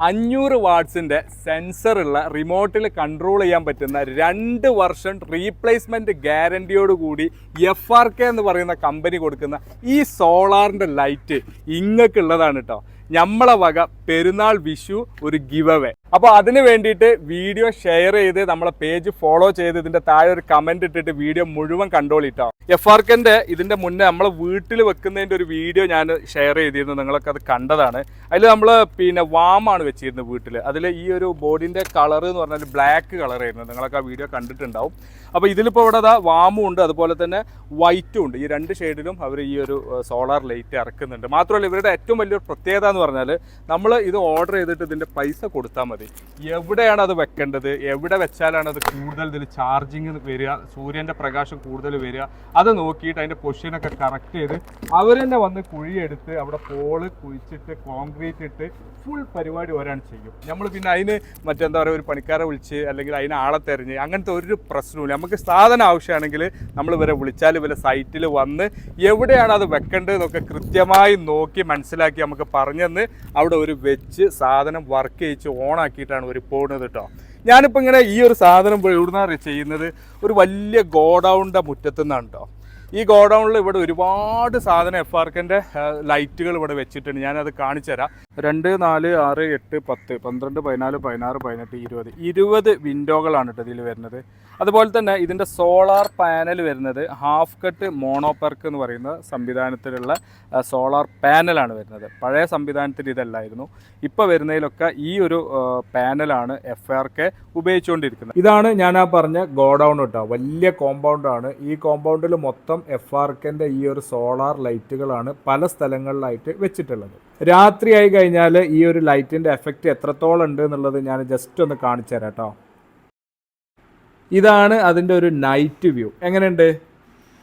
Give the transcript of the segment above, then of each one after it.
അഞ്ഞൂറ് വാട്ട്സിന്റെ സെൻസറുള്ള റിമോട്ടിൽ കൺട്രോൾ ചെയ്യാൻ പറ്റുന്ന രണ്ട് വർഷം റീപ്ലേസ്മെന്റ് ഗ്യാരണ്ടിയോട് കൂടി എഫ് ആർ കെ എന്ന് പറയുന്ന കമ്പനി കൊടുക്കുന്ന ഈ സോളാറിന്റെ ലൈറ്റ് ഇങ്ങക്കുള്ളതാണ് കേട്ടോ നമ്മളെ വക പെരുന്നാൾ വിഷു ഒരു ഗിവ് അവേ അപ്പോൾ അതിന് വേണ്ടിയിട്ട് വീഡിയോ ഷെയർ ചെയ്ത് നമ്മളെ പേജ് ഫോളോ ചെയ്ത് ഇതിന്റെ താഴെ ഒരു കമന്റ് ഇട്ടിട്ട് വീഡിയോ മുഴുവൻ കണ്ടോളിട്ടോ എഫ് ആർ കെന്റെ ഇതിന്റെ മുന്നേ നമ്മളെ വീട്ടിൽ വെക്കുന്നതിന്റെ ഒരു വീഡിയോ ഞാൻ ഷെയർ ചെയ്തിരുന്നു. നിങ്ങളൊക്കെ അത് കണ്ടതാണ്. അതിൽ നമ്മൾ പിന്നെ വാമാണ് വെച്ചിരുന്നത് വീട്ടിൽ അതിൽ ഈ ഒരു ബോർഡിന്റെ കളർ എന്ന് പറഞ്ഞാൽ ബ്ലാക്ക് കളറായിരുന്നു നിങ്ങളൊക്കെ ആ വീഡിയോ കണ്ടിട്ടുണ്ടാവും. അപ്പോൾ ഇതിലിപ്പോൾ ഇവിടെ അതാ വാമും ഉണ്ട്. അതുപോലെ തന്നെ വൈറ്റും ഉണ്ട്. ഈ രണ്ട് ഷെയ്ഡിലും അവർ ഈ ഒരു സോളാർ ലൈറ്റ് ഇറക്കുന്നുണ്ട്. മാത്രമല്ല ഇവരുടെ ഏറ്റവും വലിയൊരു പ്രത്യേകത എന്ന് പറഞ്ഞാൽ നമ്മൾ ഇത് ഓർഡർ ചെയ്തിട്ട് ഇതിന്റെ പൈസ കൊടുത്താൽ എവിടെയാണ് അത് വെക്കേണ്ടത്? എവിടെ വെച്ചാലാണ് അത് കൂടുതൽ ഇതിൽ ചാർജിങ് വരിക? സൂര്യന്റെ പ്രകാശം കൂടുതൽ വരിക? അത് നോക്കിയിട്ട് അതിന്റെ പൊസിഷനൊക്കെ കറക്റ്റ് ചെയ്ത് അവർ തന്നെ വന്ന് കുഴിയെടുത്ത് അവിടെ പോൾ കുഴിച്ചിട്ട് കോൺക്രീറ്റ് ഇട്ട് ഫുൾ പരിപാടി വരാണ് ചെയ്യും. നമ്മൾ പിന്നെ അതിന് മറ്റെന്താ പറയുക ഒരു പണിക്കാരെ വിളിച്ച് അല്ലെങ്കിൽ അതിന് ആളെ തെരഞ്ഞ് അങ്ങനത്തെ ഒരു പ്രശ്നവും നമുക്ക് സാധനം ആവശ്യമാണെങ്കിൽ നമ്മൾ ഇവരെ വിളിച്ചാൽ ഇവരെ സൈറ്റിൽ വന്ന് എവിടെയാണ് അത് വെക്കേണ്ടതെന്നൊക്കെ കൃത്യമായി നോക്കി മനസ്സിലാക്കി നമുക്ക് പറഞ്ഞെന്ന് അവിടെ ഒരു വെച്ച് സാധനം വർക്ക് ചെയ്യിച്ച് ഓണാക്കിയിട്ടാണ് ഒരു പോകുന്നത് കേട്ടോ ഞാനിപ്പോൾ ഇങ്ങനെ ഈ ഒരു സാധനം ഇപ്പോൾ എവിടുന്നാണ് ചെയ്യുന്നത്? ഒരു വലിയ ഗോഡൗണിന്റെ മുറ്റത്തു നിന്നാണ് കേട്ടോ ഈ ഗോഡൗണിൽ ഇവിടെ ഒരുപാട് സാധനം എഫ് ആർക്കിന്റെ ലൈറ്റുകൾ ഇവിടെ വെച്ചിട്ടുണ്ട്. ഞാനത് കാണിച്ചു തരാം. രണ്ട് നാല് ആറ് എട്ട് പത്ത് പന്ത്രണ്ട് പതിനാല് പതിനാറ് പതിനെട്ട് ഇരുപത് ഇരുപത് വിൻഡോകളാണ് കേട്ടോ ഇതിൽ വരുന്നത്. അതുപോലെ തന്നെ ഇതിന്റെ സോളാർ പാനൽ വരുന്നത് ഹാഫ് കട്ട് മോണോപെർക്ക് എന്ന് പറയുന്ന സംവിധാനത്തിലുള്ള സോളാർ പാനലാണ് വരുന്നത്. പഴയ സംവിധാനത്തിൽ ഇതല്ലായിരുന്നു. ഇപ്പോൾ വരുന്നതിലൊക്കെ ഈ ഒരു പാനലാണ് എഫ് ആർ കെ ഉപയോഗിച്ചുകൊണ്ടിരിക്കുന്നത്. ഇതാണ് ഞാൻ ആ പറഞ്ഞ ഗോഡൗൺ കേട്ടോ. വലിയ കോമ്പൗണ്ടാണ് ഈ കോമ്പൗണ്ടിൽ മൊത്തം എഫ് ആർ കെന്റെ ഈ ഒരു സോളാർ ലൈറ്റുകളാണ് പല സ്ഥലങ്ങളിലായിട്ട് വെച്ചിട്ടുള്ളത്. രാത്രിയായി കഴിഞ്ഞാൽ ഈ ഒരു ലൈറ്റിന്റെ എഫക്റ്റ് എത്രത്തോളം ഉണ്ട് എന്നുള്ളത് ഞാൻ ജസ്റ്റ് ഒന്ന് കാണിച്ചു തരാം കേട്ടോ ഇതാണ് അതിന്റെ ഒരു നൈറ്റ് വ്യൂ എങ്ങനെയുണ്ട്?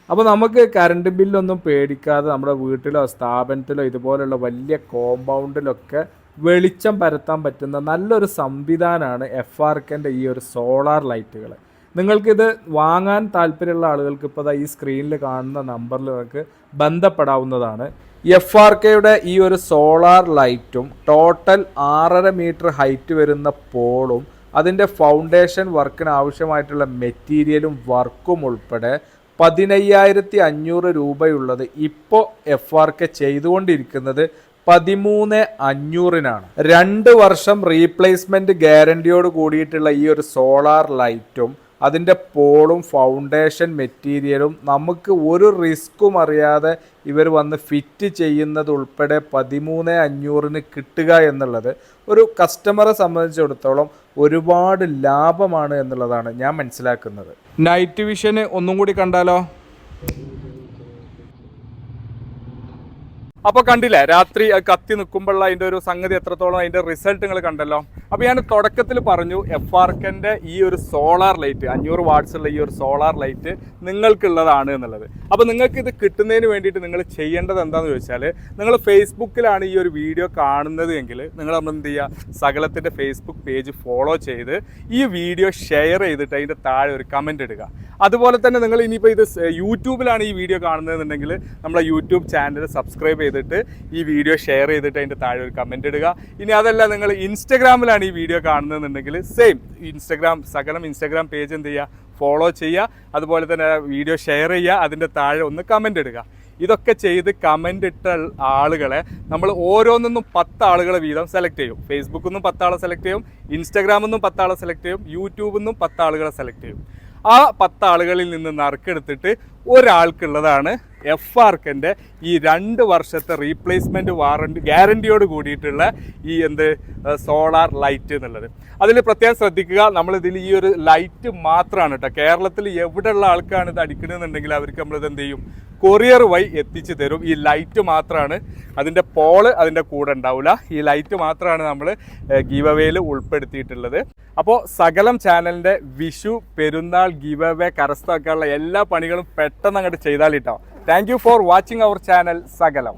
അപ്പോൾ നമുക്ക് കറണ്ട് ബില്ലൊന്നും പേടിക്കാതെ നമ്മുടെ വീട്ടിലോ സ്ഥാപനത്തിലോ ഇതുപോലുള്ള വലിയ കോമ്പൗണ്ടിലൊക്കെ വെളിച്ചം പരത്താൻ പറ്റുന്ന നല്ലൊരു സംവിധാനമാണ് എഫ് ആർ കെന്റെ ഈ ഒരു സോളാർ ലൈറ്റുകൾ നിങ്ങൾക്കിത് വാങ്ങാൻ താല്പര്യമുള്ള ആളുകൾക്ക് ഇപ്പോൾ ഈ സ്ക്രീനിൽ കാണുന്ന നമ്പറിൽ നിങ്ങൾക്ക് ബന്ധപ്പെടാവുന്നതാണ്. എഫ് ആർ കെയുടെ ഈ ഒരു സോളാർ ലൈറ്റും ടോട്ടൽ ആറര മീറ്റർ ഹൈറ്റ് വരുന്ന പോളും അതിന്റെ ഫൗണ്ടേഷൻ വർക്കിന് ആവശ്യമായിട്ടുള്ള മെറ്റീരിയലും വർക്കും ഉൾപ്പെടെ പതിനയ്യായിരത്തി അഞ്ഞൂറ് രൂപയുള്ളത് ഇപ്പോൾ എഫ് ആർ കെ ചെയ്തുകൊണ്ടിരിക്കുന്നത് പതിമൂന്ന് അഞ്ഞൂറിനാണ്. രണ്ട് വർഷം റീപ്ലേസ്മെന്റ് ഗ്യാരണ്ടിയോട് കൂടിയിട്ടുള്ള ഈ ഒരു സോളാർ ലൈറ്റും അതിന്റെ പോളും ഫൗണ്ടേഷൻ മെറ്റീരിയലും നമുക്ക് ഒരു റിസ്ക്കും അറിയാതെ ഇവർ വന്ന് ഫിറ്റ് ചെയ്യുന്നത് ഉൾപ്പെടെ പതിമൂന്ന് അഞ്ഞൂറിന് കിട്ടുക എന്നുള്ളത് ഒരു കസ്റ്റമറെ സംബന്ധിച്ചിടത്തോളം ഒരുപാട് ലാഭമാണ് എന്നുള്ളതാണ് ഞാൻ മനസ്സിലാക്കുന്നത്. നൈറ്റ് വിഷന് ഒന്നും കൂടി കണ്ടാലോ? അപ്പോൾ കണ്ടില്ലേ രാത്രി കത്തി നിൽക്കുമ്പോഴുള്ള അതിന്റെ ഒരു സംഗതി എത്രത്തോളം അതിന്റെ റിസൾട്ട് നിങ്ങൾ കണ്ടല്ലോ? അപ്പോൾ ഞാൻ തുടക്കത്തിൽ പറഞ്ഞു എഫ് ആർ കെന്റെ ഈ ഒരു സോളാർ ലൈറ്റ് അഞ്ഞൂറ് വാട്ട്സ് ഉള്ള ഈ ഒരു സോളാർ ലൈറ്റ് നിങ്ങൾക്കുള്ളതാണ് എന്നുള്ളത്. അപ്പോൾ നിങ്ങൾക്ക് ഇത് കിട്ടുന്നതിന് വേണ്ടിയിട്ട് നിങ്ങൾ ചെയ്യേണ്ടത് എന്താണെന്ന് ചോദിച്ചാൽ നിങ്ങൾ ഫേസ്ബുക്കിലാണ് ഈ ഒരു വീഡിയോ കാണുന്നത് എങ്കിൽ നിങ്ങൾ നമ്മൾ എന്ത് ചെയ്യുക സകലത്തിന്റെ ഫേസ്ബുക്ക് പേജ് ഫോളോ ചെയ്ത് ഈ വീഡിയോ ഷെയർ ചെയ്തിട്ട് അതിന്റെ താഴെ ഒരു കമന്റ് ഇടുക. അതുപോലെ തന്നെ നിങ്ങൾ ഇനിയിപ്പോൾ ഇത് യൂട്യൂബിലാണ് ഈ വീഡിയോ കാണുന്നതെന്നുണ്ടെങ്കിൽ നമ്മളെ യൂട്യൂബ് ചാനൽ സബ്സ്ക്രൈബ് ചെയ്തിട്ട് ഈ വീഡിയോ ഷെയർ ചെയ്തിട്ട് അതിന്റെ താഴെ ഒരു കമന്റ് ഇടുക. ഇനി അതല്ല നിങ്ങൾ ഇൻസ്റ്റഗ്രാമിലാണ് ഈ video കാണുന്നതെന്നുണ്ടെങ്കിൽ same Instagram Sakalam Instagram page എന്ത് ചെയ്യുക? ഫോളോ ചെയ്യുക. അതുപോലെ തന്നെ വീഡിയോ ഷെയർ ചെയ്യുക. അതിന്റെ താഴെ ഒന്ന് കമന്റ് ഇടുക. ഇതൊക്കെ ചെയ്ത് കമന്റ് ഇട്ട ആളുകളെ നമ്മൾ ഓരോന്നൊന്നും പത്ത് ആളുകളെ വീതം സെലക്ട് ചെയ്യും. ഫേസ്ബുക്കിൽ നിന്നും പത്താളെ സെലക്ട് ചെയ്യും. ഇൻസ്റ്റാഗ്രാമിൽ നിന്നും പത്താളെ സെലക്ട് ചെയ്യും. യൂട്യൂബിൽ നിന്നും പത്താളുകളെ സെലക്ട് ചെയ്യും. ആ പത്ത് ആളുകളിൽ നിന്ന് നറുക്കെടുത്തിട്ട് ഒരാൾക്കുള്ളതാണ് എഫ് ആർക്കിന്റെ ഈ രണ്ട് വർഷത്തെ റീപ്ലേസ്മെന്റ് വാറണ്ടി ഗ്യാരണ്ടിയോട് കൂടിയിട്ടുള്ള ഈ എന്ത് സോളാർ ലൈറ്റ് എന്നുള്ളത്. അതിൽ പ്രത്യേകം ശ്രദ്ധിക്കുക നമ്മളിതിൽ ഈ ഒരു ലൈറ്റ് മാത്രമാണ് കേട്ടോ കേരളത്തിൽ എവിടെയുള്ള ആൾക്കാണ് ഇത് അടിക്കണമെന്നുണ്ടെങ്കിൽ അവർക്ക് നമ്മളിത് എന്ത് ചെയ്യും? കൊറിയർ വഴി എത്തിച്ചു തരും. ഈ ലൈറ്റ് മാത്രമാണ് അതിന്റെ പോൾ അതിന്റെ കൂടെ ഉണ്ടാവില്ല ഈ ലൈറ്റ് മാത്രമാണ് നമ്മൾ ഗീവ് അവേയിൽ ഉൾപ്പെടുത്തിയിട്ടുള്ളത്. അപ്പോൾ സകലം ചാനലിന്റെ വിഷു പെരുന്നാൾ ഗീവ് അവേ കരസ്ഥമാക്കാനുള്ള എല്ലാ പണികളും പെട്ടെന്ന് അങ്ങോട്ട് ചെയ്താലിട്ടോ thank for watching our channel Sakalam.